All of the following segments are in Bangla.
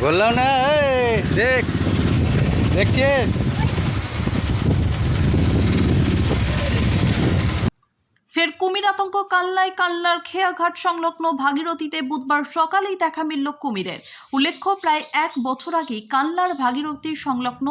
বললাম না দেখ দেখছিস? ফের কুমির আতঙ্ক, কাল্লায় কাল্লার খেয়াঘাট সংলগ্ন ভাগীরথীতে বুধবার সকালেই দেখা মিলল কুমিরের। উল্লেখ্য, প্রায় এক বছর আগেই কাল্লার ভাগীরথী সংলগ্ন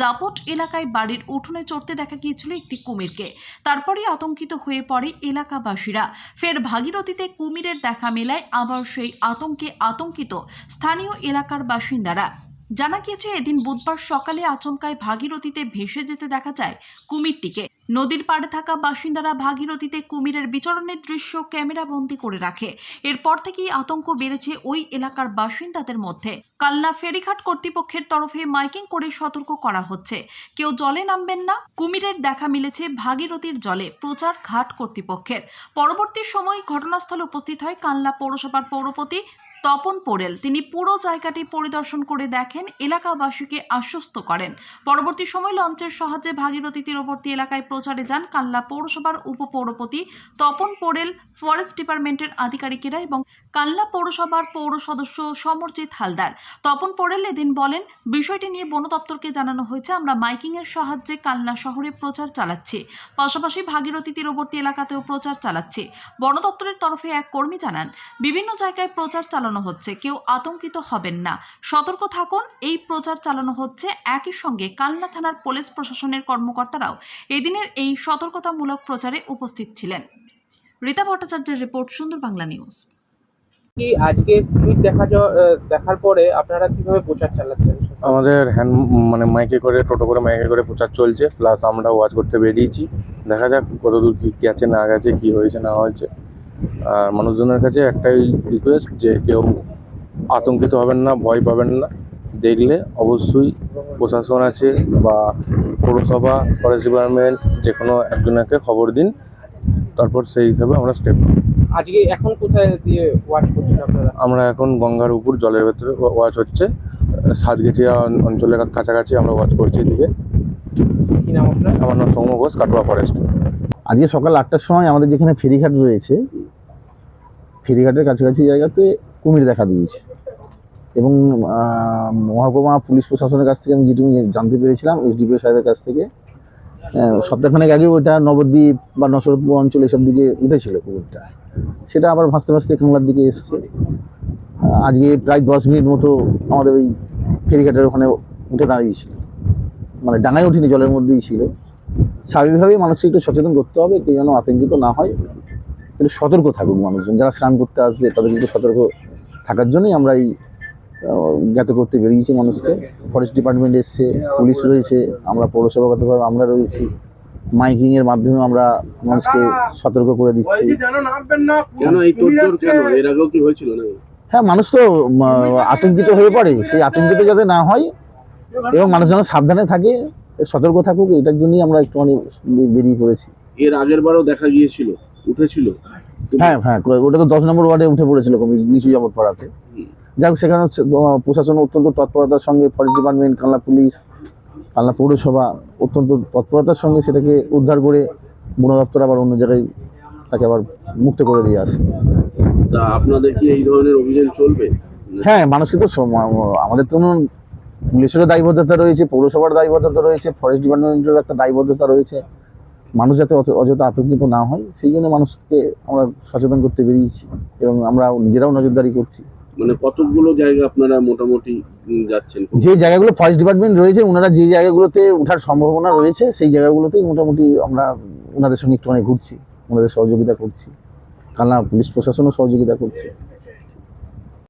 জাপট এলাকায় বাড়ির উঠোনে চড়তে দেখা গিয়েছিল একটি কুমিরকে। তারপরেই আতঙ্কিত হয়ে পড়ে এলাকাবাসীরা। ফের ভাগীরথীতে কুমিরের দেখা মেলায় আবার সেই আতঙ্কে আতঙ্কিত স্থানীয় এলাকার বাসিন্দারা। জানা গিয়েছে, এদিন বুধবার সকালে আচমকায় ভাগীরথীতে ভেসে যেতে দেখা যায় কুমিরটিকে। নদীর পাড়ে থাকা বাসিন্দারা ভাগীরথীতে কুমিরের বিচরণের দৃশ্য ক্যামেরা ক্যামেরাবন্দি করে রাখে। এরপর থেকেই আতঙ্ক বেড়েছে ওই এলাকার বাসিন্দাদের মধ্যে। কাল্লা ফেরিঘাট কর্তৃপক্ষের তরফে মাইকিং করে সতর্ক করা হচ্ছে। কেউ জলে নামবেন না। কুমিরের দেখা মিলেছে ভাগীরথীর জলে। প্রচার ঘাট কর্তৃপক্ষের। পরবর্তী সময় ঘটনাস্থলে উপস্থিত হয় কাল্লা পৌরসভার পৌরপতি তপন পোরেল তিনি পুরো জায়গাটি পরিদর্শন করে দেখেন, এলাকাবাসীকে আশ্বস্ত করেন। পরবর্তী সময় লঞ্চের সাহায্যে ভাগীরথী তীরবর্তী এলাকায় প্রচারে যান কাল্লা পৌরসভার উপপৌরপতি তপন পোরেল ফরেস্ট ডিপার্টমেন্টের আধিকারিকেরা এবং কাল্লা পৌরসভার পৌর সদস্য সমরজিৎ হালদার। তপন পোরেল এদিন বলেন, বিষয়টি নিয়ে বন দপ্তরকে জানানো হয়েছে, আমরা মাইকিংয়ের সাহায্যে কাল্লা শহরে প্রচার চালাচ্ছি। পাশাপাশি ভাগীরথী তীরবর্তী এলাকাতেও প্রচার চালাচ্ছি। বন দপ্তরের তরফে এক কর্মী জানান, বিভিন্ন জায়গায় প্রচার চালানো হচ্ছে কেউ আতঙ্কিত হবেন না। সতর্ক থাকুন এই প্রচার চালানো হচ্ছে একই সঙ্গে কালনা থানার পুলিশ প্রশাসনের কর্মকর্তারাও এদিনের এই সতর্কতামূলক প্রচারে উপস্থিত ছিলেন। রীতা ভট্টাচার্যের রিপোর্ট সুন্দর বাংলা নিউজ। কি আজকে টুইট দেখা যাওয়া- দেখার পরে আপনারা কীভাবে প্রচার চালাচ্ছেন? আমাদের হ্যান্ড মানে মাইকে করে টোটো করে মাইকে করে প্রচার চলছে প্লাস আমরা ওয়াচ করতে বেরিয়েছি। দেখা যাক কতদূর কি গেছে না গেছে কী হয়েছে না হয়েছে। মানুষজনের কাছে একটাই রিকোয়েস্ট যে কেউ আতঙ্কিত হবেন না ভয় পাবেন না। দেখলে অবশ্যই প্রশাসন আছে বা পৌরসভা ফরেস্ট ডিপার্টমেন্ট যে কোনো একজনকে খবর দিন। তারপর সেই হিসাবে আমরা স্টেপ আজকে এখন কোথায় দিয়ে ওয়াচ করছেন আপনারা? আমরা এখন গঙ্গার উপর জলের ভেতরে ওয়াচ হচ্ছে। সাতগেছিয়া অঞ্চলের কাছাকাছি আমরা ওয়াচ করছি এদিকে। কি নাম আপনার? আমার নাম সৌম্য ঘোষ কাটোয়া ফরেস্ট আজকে সকাল আটটার সময় আমাদের যেখানে ফেরিঘাট রয়েছে ফেরিঘাটের কাছাকাছি জায়গাতে কুমির দেখা দিয়েছে। এবং মহকুমা পুলিশ প্রশাসনের কাছ থেকে আমি যেটুকু জানতে পেরেছিলাম, এসডিপিও সাহেবের কাছ থেকে সপ্তাহখানেক আগে ওইটা নবদ্বীপ বা নসরতপুর অঞ্চল এসব দিকে উঠেছিল কুমিরটা। সেটা আবার ভাসতে ভাসতে কাংলার দিকে এসছে। আজকে প্রায় দশ মিনিট মতো আমাদের ওই ফেরিঘাটের ওখানে উঠে দাঁড়িয়েছিল। মানে ডাঙায় ওঠেনি জলের মধ্যেই ছিল। স্বাভাবিকভাবেই মানুষকে একটু সচেতন করতে হবে, কেউ যেন আতঙ্কিত না হয়। একটু সতর্ক থাকুক মানুষজন। যারা স্নান করতে আসবে তাদের কিন্তু সতর্ক থাকার জন্যই আমরা এই জ্ঞাত করতে বেরিয়েছি মানুষকে। ফরেস্ট ডিপার্টমেন্ট এসছে পুলিশ রয়েছে আমরা পৌরসভাগতভাবে আমরা রয়েছি। মাইকিংয়ের মাধ্যমে আমরা মানুষকে সতর্ক করে দিচ্ছি। কেন এই তোড়জোড় কেন? এর আগেও কি হয়েছিল না হ্যাঁ মানুষ তো আতঙ্কিত হয়ে পড়ে। সেই আতঙ্কিত যাতে না হয় এবং মানুষ যেন সাবধানে থাকে সতর্ক থাকুক এটার জন্যই আমরা একটুখানি বেরিয়ে পড়েছি। এর আগের বারও দেখা গিয়েছিল। উঠেছিল? হ্যাঁ হ্যাঁ ওটা তো দশ নম্বর ওয়ার্ডে উঠে পড়েছিল নিচু জবর পাড়াতে। হুম। যাই হোক সেখানে প্রশাসন অত্যন্ত তৎপরতার সঙ্গে forest department Kalna police Kalna পৌরসভা অত্যন্ত তৎপরতার সঙ্গে সেটাকে উদ্ধার করে বন দপ্তর আবার অন্য জায়গায় তাকে আবার মুক্ত করে দিয়ে আসে। তা আপনাদের কি এই ধরনের অভিযান চলবে? হ্যাঁ মানুষকে তো আমাদের তো পুলিশেরও দায়বদ্ধতা রয়েছে পৌরসভার দায়বদ্ধতা রয়েছে ফরেস্ট ডিপার্টমেন্টেরও একটা দায়বদ্ধতা রয়েছে। মানুষ যাতে অযথা আতঙ্কিত না হয় সেই জন্য মানুষকে আমরা সচেতন করতে বেরিয়েছি এবং আমরা নিজেরাও নজরদারি করছি। মানে কতগুলো জায়গা আপনারা মোটামুটি যাচ্ছেন? যে জায়গাগুলো ফরেস্ট ডিপার্টমেন্ট রয়েছে ওনারা যে জায়গাগুলোতে ওঠার সম্ভাবনা রয়েছে সেই জায়গাগুলোতেই মোটামুটি আমরা ওনাদের সঙ্গে একটুখানি ঘুরছি ওনাদের সহযোগিতা করছি। কালনা পুলিশ প্রশাসনও সহযোগিতা করছে।